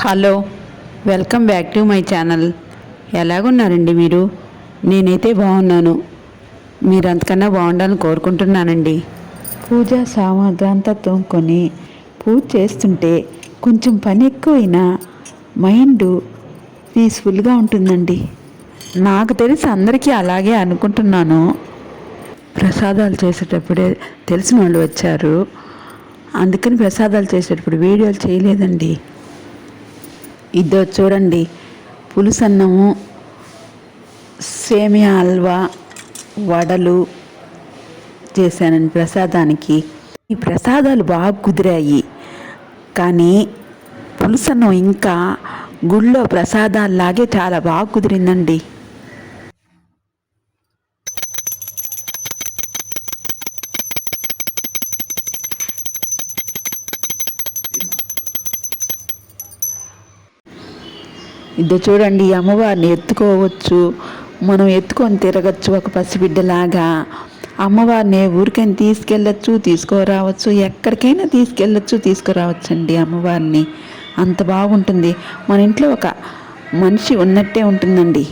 Hello welcome back to my channel. ఎలాగున్నారండి మీరు? నేనైతే బాగున్నాను. మీరు అంతకన్నా బాగుండాలని కోరుకుంటున్నానండి. పూజా సామాగ్రి అంతా తోముకొని పూజ చేస్తుంటే కొంచెం పని ఎక్కువైనా మైండ్ పీస్ఫుల్గా ఉంటుందండి. నాకు తెలిసి అందరికీ అలాగే అనుకుంటున్నాను. ప్రసాదాలు చేసేటప్పుడే తెలిసిన వాళ్ళు వచ్చారు. అందుకని ప్రసాదాలు చేసేటప్పుడు వీడియోలు చేయలేదండి. ఇదో చూడండి పులుసన్నము సేమియా హల్వా వడలు చేశానండి ప్రసాదానికి. ఈ ప్రసాదాలు బాగా కుదిరాయి. కానీ పులుసన్నం ఇంకా గుళ్ళో ప్రసాదాల్లాగే చాలా బాగా కుదిరిందండి. ఇదో చూడండి ఈ అమ్మవారిని ఎత్తుకోవచ్చు. మనం ఎత్తుకొని తిరగచ్చు ఒక పసిబిడ్డలాగా. అమ్మవారిని ఊరికైనా తీసుకెళ్ళచ్చు తీసుకురావచ్చు. ఎక్కడికైనా తీసుకెళ్ళచ్చు తీసుకురావచ్చు అండి అమ్మవారిని. అంత బాగుంటుంది. మన ఇంట్లో ఒక మనిషి ఉన్నట్టే ఉంటుందండి.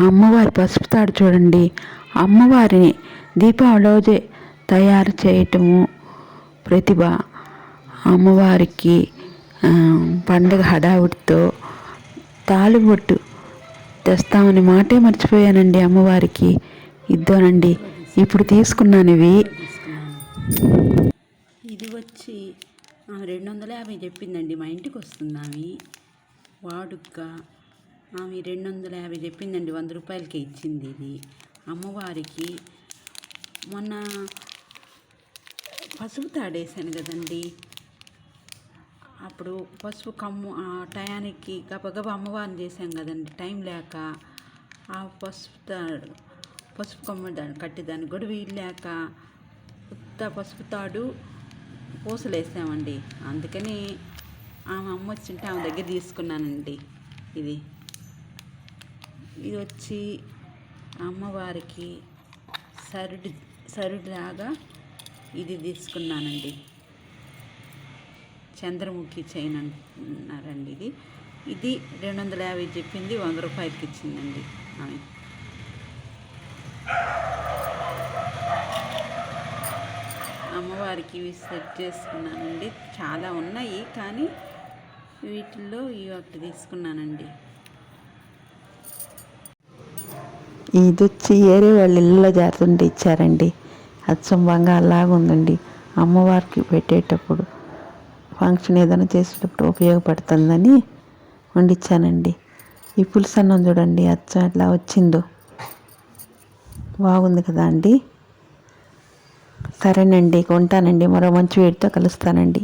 అమ్మవారి పసుపు తాడు చూడండి. అమ్మవారిని దీపావళి రోజే తయారు చేయటము ప్రతిభ అమ్మవారికి పండుగ హడావుడితో తాళిబొట్టు తెస్తామని మాటే మర్చిపోయానండి అమ్మవారికి. ఇద్దోనండి ఇప్పుడు తీసుకున్నాను ఇవి ఇది వచ్చి రెండు వందల యాభై చెప్పిందండి మా ఇంటికి వస్తున్నావి వాడుగ్గా వాడుక ఆమె రెండు వందల యాభై చెప్పిందండి వంద రూపాయలకే ఇచ్చింది ఇది. అమ్మవారికి మొన్న పసుపు తాడేశాను కదండి అప్పుడు పసుపు కమ్ము ఆ టయానికి గబగబా అమ్మవారిని చేసాం కదండి. టైం లేక ఆ పసుపు తాడు పసుపు కొమ్మ దాన్ని కట్టేదాన్ని కూడా వీలు లేక ఉత్త పసుపు తాడు పూసలు వేసామండి అందుకని ఆమె అమ్మ వచ్చింటే ఆమె దగ్గర తీసుకున్నానండి ఇది. ఇది వచ్చి అమ్మవారికి సరుడు సరుడులాగా ఇది తీసుకున్నానండి. చంద్రముఖి చైన్ అంటున్నారండి ఇది. ఇది రెండు వందల యాభై చెప్పింది వంద రూపాయలకి ఇచ్చిందండి ఆమె. అమ్మవారికి ఇవి సెట్ చేసుకున్నానండి. చాలా ఉన్నాయి కానీ వీటిల్లో ఇవి ఒకటి తీసుకున్నానండి. ఇది వచ్చి ఏరే వాళ్ళ ఇళ్ళలో జారుతుంటే ఇచ్చారండి. అచ్చం బంగారులాగా ఉందండి. అమ్మవారికి పెట్టేటప్పుడు ఫంక్షన్ ఏదైనా చేసేటప్పుడు ఉపయోగపడుతుందని వండిచ్చానండి ఈ పులుసు అన్నం చూడండి అచ్చ అట్లా వచ్చిందో. బాగుంది కదా అండి? సరేనండి ఉంటానండి మరో మంచి వేడితో కలుస్తానండి.